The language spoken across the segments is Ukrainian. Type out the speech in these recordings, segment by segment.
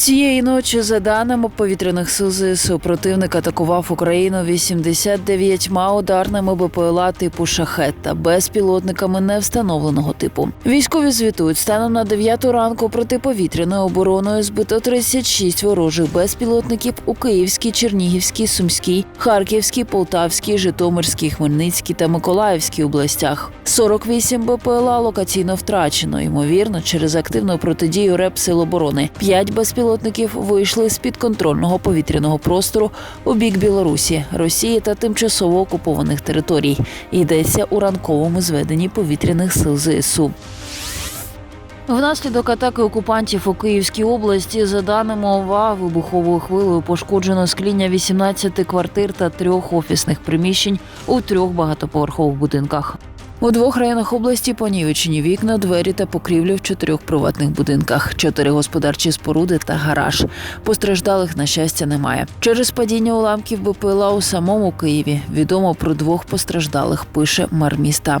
Цієї ночі, за даними повітряних сил ЗСУ, противник атакував Україну 89 ударними БПЛА типу шахет та безпілотниками невстановленого типу. Військові звітують станом на 9 ранку протиповітряною обороною збито 36 ворожих безпілотників у Київській, Чернігівській, Сумській, Харківській, Полтавській, Житомирській, Хмельницькій та Миколаївській областях. 48 БПЛА локаційно втрачено, ймовірно, через активну протидію РЕП Сил оборони. П'ять безпілотників вийшли з підконтрольного повітряного простору у бік Білорусі, Росії та тимчасово окупованих територій. Йдеться у ранковому зведенні повітряних сил ЗСУ. Внаслідок атаки окупантів у Київській області, за даними ОВА, вибуховою хвилею пошкоджено скління 18 квартир та трьох офісних приміщень у трьох багатоповерхових будинках. У двох районах області понівечені вікна, двері та покрівлі в чотирьох приватних будинках, чотири господарчі споруди та гараж. Постраждалих на щастя немає. Через падіння уламків БПЛА у самому Києві відомо про двох постраждалих. Пише мер міста.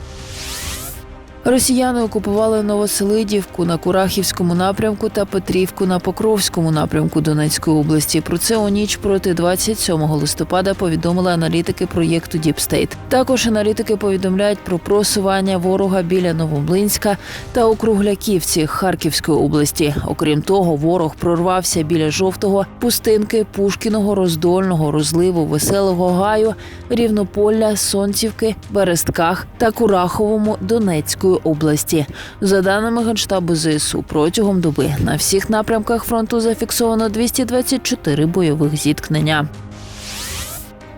Росіяни окупували Новоселидівку на Курахівському напрямку та Петрівку на Покровському напрямку Донецької області. Про це у ніч проти 27 листопада повідомили аналітики проєкту Діпстейт. Також аналітики повідомляють про просування ворога біля Новомлинська та у Кругляківці Харківської області. Окрім того, ворог прорвався біля жовтого, пустинки, Пушкіного, роздольного, розливу, веселого гаю, рівнополя, сонцівки, берестках та Кураховому Донецької області. За даними генштабу ЗСУ, протягом доби на всіх напрямках фронту зафіксовано 224 бойових зіткнення.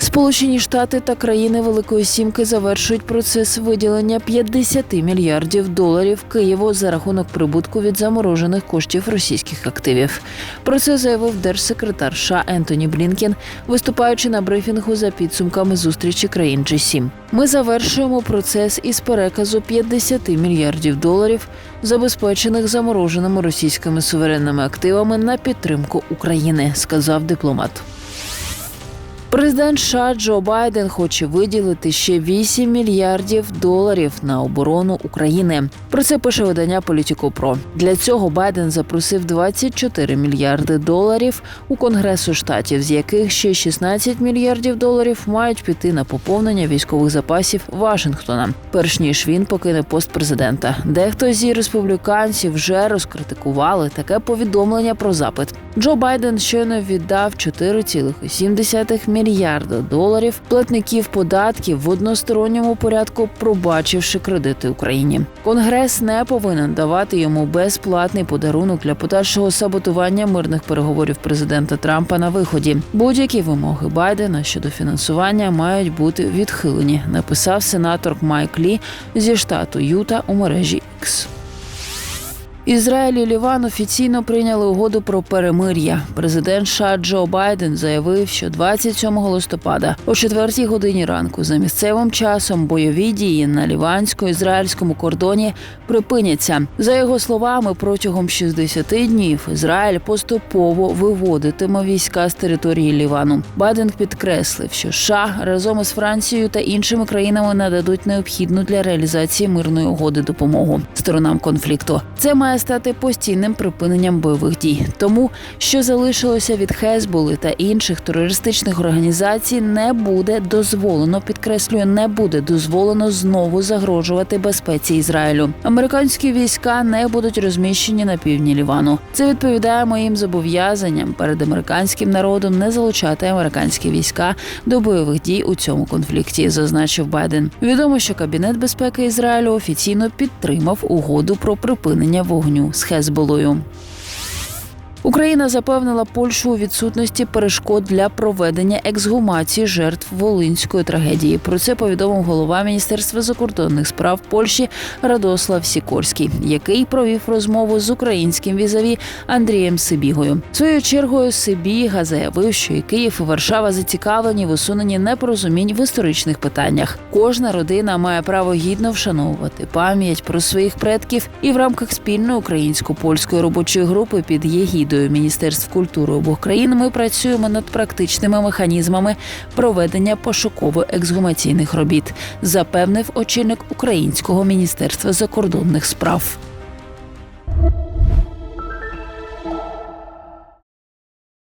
Сполучені Штати та країни Великої Сімки завершують процес виділення 50 мільярдів доларів Києву за рахунок прибутку від заморожених коштів російських активів. Про це заявив держсекретар США Ентоні Блінкен, виступаючи на брифінгу за підсумками зустрічі країн G7. Ми завершуємо процес із переказу 50 мільярдів доларів, забезпечених замороженими російськими суверенними активами на підтримку України, сказав дипломат. Президент США Джо Байден хоче виділити ще 8 мільярдів доларів на оборону України. Про це пише видання Політіко.Про. Для цього Байден запросив 24 мільярди доларів у Конгресу штатів, з яких ще 16 мільярдів доларів мають піти на поповнення військових запасів Вашингтона, перш ніж він покине пост президента. Дехто зі республіканців вже розкритикували таке повідомлення про запит. Джо Байден щойно віддав 4,7 мільярда доларів платників податків в односторонньому порядку, пробачивши кредити Україні. Конгрес не повинен давати йому безплатний подарунок для подальшого саботування мирних переговорів президента Трампа на виході. Будь-які вимоги Байдена щодо фінансування мають бути відхилені. Написав сенатор Майк Лі зі штату Юта у мережі X. Ізраїль і Ліван офіційно прийняли угоду про перемир'я. Президент США Джо Байден заявив, що 27 листопада о 4 годині ранку за місцевим часом бойові дії на лівансько-ізраїльському кордоні припиняться. За його словами, протягом 60 днів Ізраїль поступово виводитиме війська з території Лівану. Байден підкреслив, що США разом із Францією та іншими країнами нададуть необхідну для реалізації мирної угоди допомогу сторонам конфлікту. Це має стати постійним припиненням бойових дій. Тому що залишилося від Хезболи та інших терористичних організацій, не буде дозволено, підкреслюю, не буде дозволено знову загрожувати безпеці Ізраїлю. Американські війська не будуть розміщені на півдні Лівану. Це відповідає моїм зобов'язанням перед американським народом не залучати американські війська до бойових дій у цьому конфлікті, зазначив Байден. Відомо, що Кабінет безпеки Ізраїлю офіційно підтримав угоду про припинення вогню з Хезболою. Україна запевнила Польщу у відсутності перешкод для проведення ексгумації жертв волинської трагедії. Про це повідомив голова Міністерства закордонних справ Польщі Радослав Сікорський, який провів розмову з українським візаві Андрієм Сибігою. Своєю чергою Сибіга заявив, що і Київ і Варшава зацікавлені в усуненні непорозумінь в історичних питаннях. Кожна родина має право гідно вшановувати пам'ять про своїх предків і в рамках спільної українсько-польської робочої групи під єгідою Міністерств культури обох країн ми працюємо над практичними механізмами проведення пошуково-ексгумаційних робіт, запевнив очільник українського міністерства закордонних справ.